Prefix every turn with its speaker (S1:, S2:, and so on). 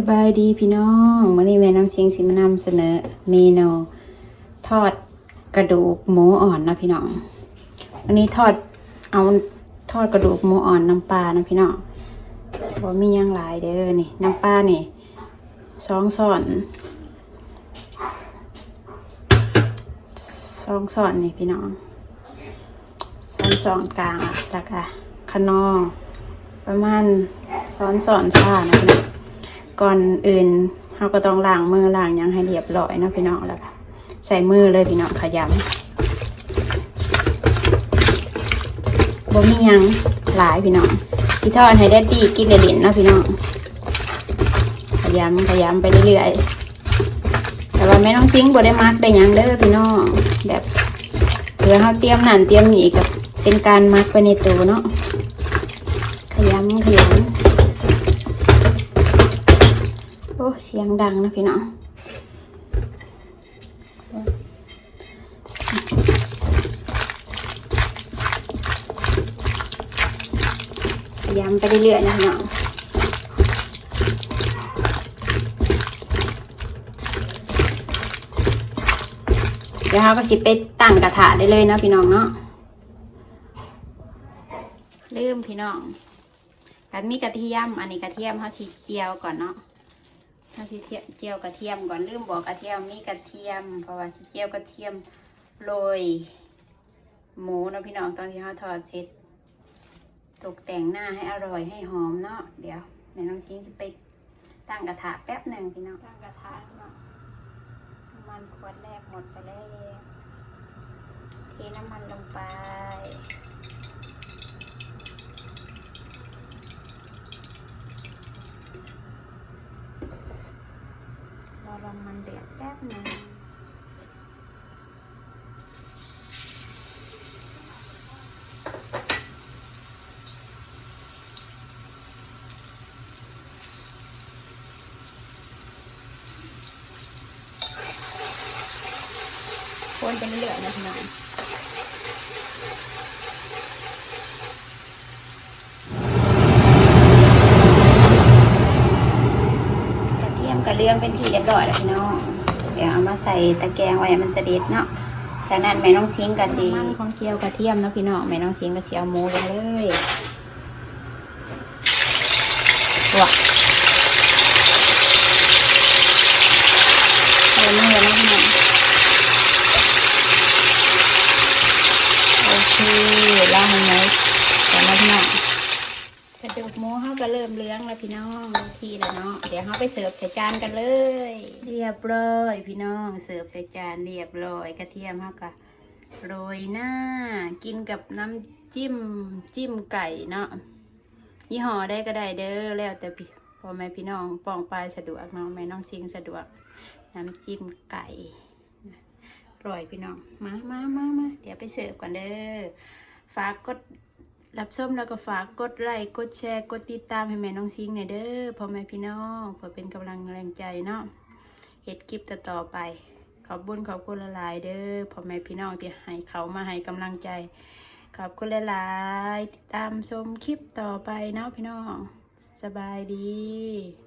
S1: สบายดีพี่น้องมื่อนี้แม่น้องชิงสิมานำเสนอเมนูทอดกระดูกหมูอ่อนนะพี่น้องวันนี้ทอดเอาทอดกระดูกหมูอ่อนน้ำปลานะพี่น้องบ่มียังหลายเด้อนี่น้ำปลานี่สองส่อนสองส่อนนี่พี่น้องสองส่อนกลางอะแล้วก็ขนอประมาณซ้อนสอนซ่านะพี่น้อง ก่อนอื่นเราก็ต้องล้างมือล้างยังให้เรียบร้อยเนาะพี่น้องแล้วใส่มือเลยพี่น้องขยำบ่มียังหลายพี่น้องพี่ทอดให้ได้ดีกินเดินเนาะพี่น้องขยำขยำไปเรื่อยๆแต่ว่าแม่น้องซิงบ่ได้มักได้ยังเด้อพี่น้องแบบเผื่อเราเตรียมหนันเตรียมนี่ก็เป็นการมักไปในตัวเนาะขยำขยำโอ้ เสียงดังนะพี่น้องขยำไปเรื่อยๆนะพี่น้องเดี๋ยวเราก็สิไปตั้งกระถาได้เลยนะพี่น้องเนาะลืมพี่น้องกันมีกระเทียม อันนี้กระเทียมเขาชีเจียวก่อนเนาะ เขาชีเทียเจียวกระเทียมก่อนลืมบอกกระเทียมมีกระเทียม เพราะว่าชีเจียวกระเทียมโรยหมูนะพี่น้องตอนที่เขาทอดเสร็จตกแต่งหน้าให้อร่อยให้หอมเนาะเดี๋ยวแม่น้องชิงจะไปตั้งกระทะแป๊บหนึ่งพี่น้องตั้งกระทะเนาะน้ำมันขวดแรกหมดไปแล้วเทน้ำมันลงไป รอลองมันเดือดแป๊บหนึงคน ไปเรื่อยๆนะพี่น้องกระเทียมกระเลื่องเป็นทีเรียบร้อยแล้วพี่น้องเดี๋ยวเอามาใส่ตะแกรงไว้มันจะเด็ดเนาะจากนั้นแม่น้องชิงกะสีมันของเกี๊ยวกระเทียมนะพี่น้องแม่น้องชิงกะสีเอาหมูลงเลยว้ามือแล้วนะพี่น้องโอเคล่างให้ไหมก่อนนะพี่น้องกระดูก หมูเขาก็เริ่มเลื้องแล้วพี่น้องทีแล้วเนาะเดี๋ยวเขาไปเสิร์ฟใส่จานกันเลย เรียบร้อยพี่น้องเสิร์ฟใส่จานเรียบร้อยกระเทียมเขาก็โรยหน้า กินกับน้ำจิ้มจิ้มไก่เนาะยี่ห้อได้ก็ได้เด้อแล้วแต่พี่พ่อแม่พี่น้องปองปลายสะดวกเนาะแม่น้องซิงสะดวก น้ำจิ้มไก่อร่อยพี่น้องมามามามาเดี๋ยวไปเสิร์ฟก่อนเด้อฝากกด รับชมแล้วก็ฝากกดไลค์กดแชร์ กดติดตามให้แม่น้องชิงหน่อยเด้อพ่อแม่พี่น้องเพื่อเป็นกำลังแรงใจเนาะเห็ดคลิปต่อไป ขอบบุญขอบคุณละลายเด้อพ่อแม่พี่น้องที่ให้เขามาให้กำลังใจ ขอบคุณละลายติดตามชมคลิปต่อไปเนาะพี่น้อง สบายดี